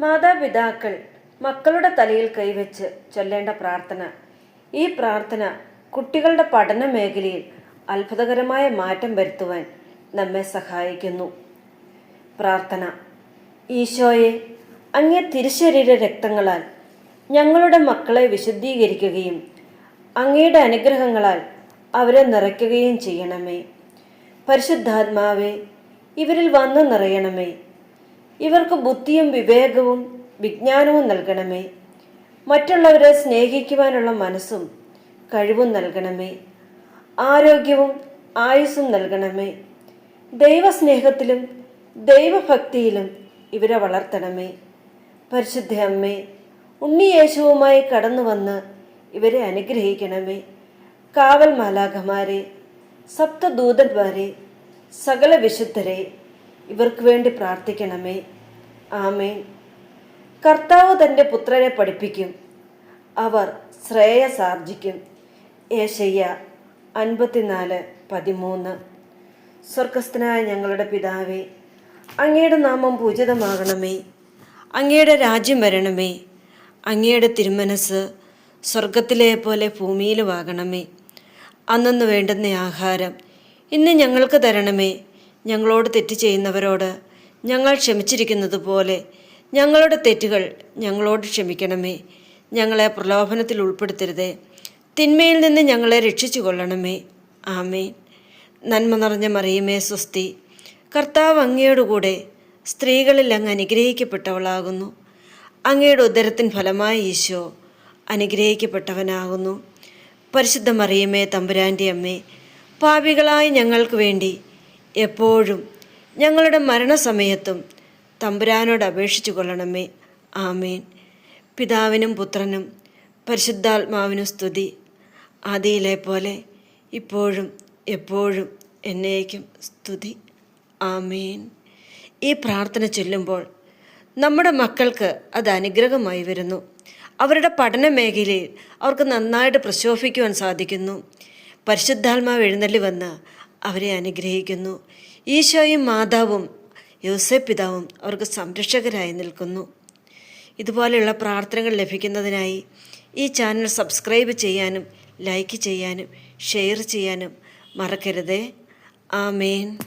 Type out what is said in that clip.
മാതാപിതാക്കൾ മക്കളുടെ തലയിൽ കൈവച്ച് ചൊല്ലേണ്ട പ്രാർത്ഥന. ഈ പ്രാർത്ഥന കുട്ടികളുടെ പഠന മേഖലയിൽ അത്ഭുതകരമായ മാറ്റം വരുത്തുവാൻ നമ്മെ സഹായിക്കുന്നു. പ്രാർത്ഥന. ഈശോയെ അങ്ങേ തിരുശരീര രക്തങ്ങളാൽ ഞങ്ങളുടെ മക്കളെ വിശുദ്ധീകരിക്കുകയും അങ്ങയുടെ അനുഗ്രഹങ്ങളാൽ അവരെ നിറയ്ക്കുകയും ചെയ്യണമേ. പരിശുദ്ധാത്മാവേ ഇവരിൽ വന്നു നിറയണമേ. ഇവർക്ക് ബുദ്ധിയും വിവേകവും വിജ്ഞാനവും നൽകണമേ. മറ്റുള്ളവരെ സ്നേഹിക്കുവാനുള്ള മനസ്സും കഴിവും നൽകണമേ. ആരോഗ്യവും ആയുസ്സും നൽകണമേ. ദൈവസ്നേഹത്തിലും ദൈവഭക്തിയിലും ഇവരെ വളർത്തണമേ. പരിശുദ്ധ അമ്മേ ഉണ്ണിയേശുവുമായി കടന്നു വന്ന് ഇവരെ അനുഗ്രഹിക്കണമേ. കാവൽ മാലാഖമാരെ സപ്തദൂതന്മാരെ സകല വിശുദ്ധരെ ഇവർക്ക് വേണ്ടി പ്രാർത്ഥിക്കണമേ. ആമേൻ. കർത്താവ് തന്റെ പുത്രനെ പഠിപ്പിക്കും. അവർ ശ്രേയസാർജിക്കും ഏശയ്യ അൻപത്തിനാല് പതിമൂന്ന്. സ്വർഗസ്ഥനായ ഞങ്ങളുടെ പിതാവേ അങ്ങയുടെ നാമം പൂജിതമാകണമേ. അങ്ങയുടെ രാജ്യം വരണമേ. അങ്ങയുടെ തിരുമനസ് സ്വർഗത്തിലെ പോലെ ഭൂമിയിലുമാകണമേ. അന്നു വേണ്ടുന്ന ആഹാരം ഇന്ന് ഞങ്ങൾക്ക് തരണമേ. ഞങ്ങളോട് തെറ്റ് ചെയ്യുന്നവരോട് ഞങ്ങൾ ക്ഷമിച്ചിരിക്കുന്നത് പോലെ ഞങ്ങളുടെ തെറ്റുകൾ ഞങ്ങളോട് ക്ഷമിക്കണമേ. ഞങ്ങളെ പ്രലോഭനത്തിൽ ഉൾപ്പെടുത്തരുതേ. തിന്മയിൽ നിന്ന് ഞങ്ങളെ രക്ഷിച്ചു കൊള്ളണമേ ആമേൻ. നന്മ നിറഞ്ഞ മറിയുമേ സ്വസ്തി. കർത്താവ് അങ്ങയോടുകൂടെ സ്ത്രീകളിൽ അങ്ങ് അനുഗ്രഹിക്കപ്പെട്ടവളാകുന്നു. അങ്ങയുടെ ഉദരത്തിൻ ഫലമായ ഈശോ അനുഗ്രഹിക്കപ്പെട്ടവനാകുന്നു. പരിശുദ്ധ മറിയമേ തമ്പുരാന്റെ അമ്മേ പാപികളായ ഞങ്ങൾക്ക് വേണ്ടി എപ്പോഴും ഞങ്ങളുടെ മരണസമയത്തും തമ്പുരാനോട് അപേക്ഷിച്ചു കൊള്ളണമേ. ആമേൻ. പിതാവിനും പുത്രനും പരിശുദ്ധാത്മാവിനും സ്തുതി. ആദിയിലെ പോലെ ഇപ്പോഴും എപ്പോഴും എന്നേക്കും സ്തുതി. ആമേൻ. ഈ പ്രാർത്ഥന ചൊല്ലുമ്പോൾ നമ്മുടെ മക്കൾക്ക് അത് അനുഗ്രഹമായി വരുന്നു. അവരുടെ പഠന മേഖലയിൽ അവർക്ക് നന്നായിട്ട് പ്രശോഭിക്കുവാൻ സാധിക്കുന്നു. പരിശുദ്ധാത്മാവ് എഴുന്നള്ളി വന്ന് അവരെ അനുഗ്രഹിക്കുന്നു. ഈശോയും മാതാവും യോസെ പിതാവും അവർക്ക് സംരക്ഷകരായി നിൽക്കുന്നു. ഇതുപോലെയുള്ള പ്രാർത്ഥനകൾ ലഭിക്കുന്നതിനായി ഈ ചാനൽ സബ്സ്ക്രൈബ് ചെയ്യാനും ലൈക്ക് ചെയ്യാനും ഷെയർ ചെയ്യാനും മറക്കരുതേ. ആമേൻ.